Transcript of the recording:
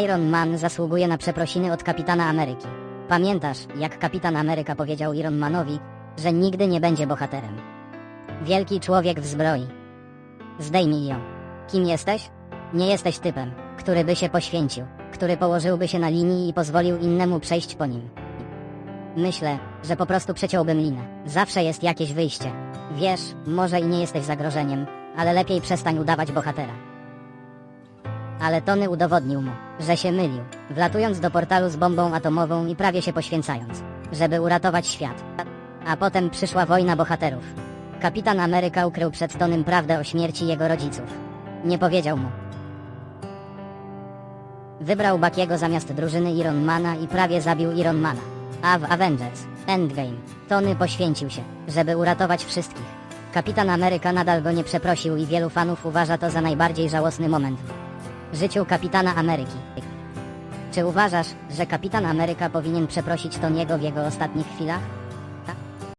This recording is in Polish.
Iron Man zasługuje na przeprosiny od kapitana Ameryki. Pamiętasz, jak kapitan Ameryka powiedział Iron Manowi, że nigdy nie będzie bohaterem. Wielki człowiek w zbroi. Zdejmij ją. Kim jesteś? Nie jesteś typem, który by się poświęcił, który położyłby się na linii i pozwolił innemu przejść po nim. Myślę, że po prostu przeciąłbym linę. Zawsze jest jakieś wyjście. Wiesz, może i nie jesteś zagrożeniem, ale lepiej przestań udawać bohatera. Ale Tony udowodnił mu, że się mylił, wlatując do portalu z bombą atomową i prawie się poświęcając, żeby uratować świat. A potem przyszła wojna bohaterów. Kapitan Ameryka ukrył przed Tonym prawdę o śmierci jego rodziców. Nie powiedział mu. Wybrał Bakiego zamiast drużyny Ironmana i prawie zabił Ironmana. A w Avengers Endgame Tony poświęcił się, żeby uratować wszystkich. Kapitan Ameryka nadal go nie przeprosił i wielu fanów uważa to za najbardziej żałosny moment życiu kapitana Ameryki. Czy uważasz, że kapitan Ameryka powinien przeprosić Tony'ego w jego ostatnich chwilach?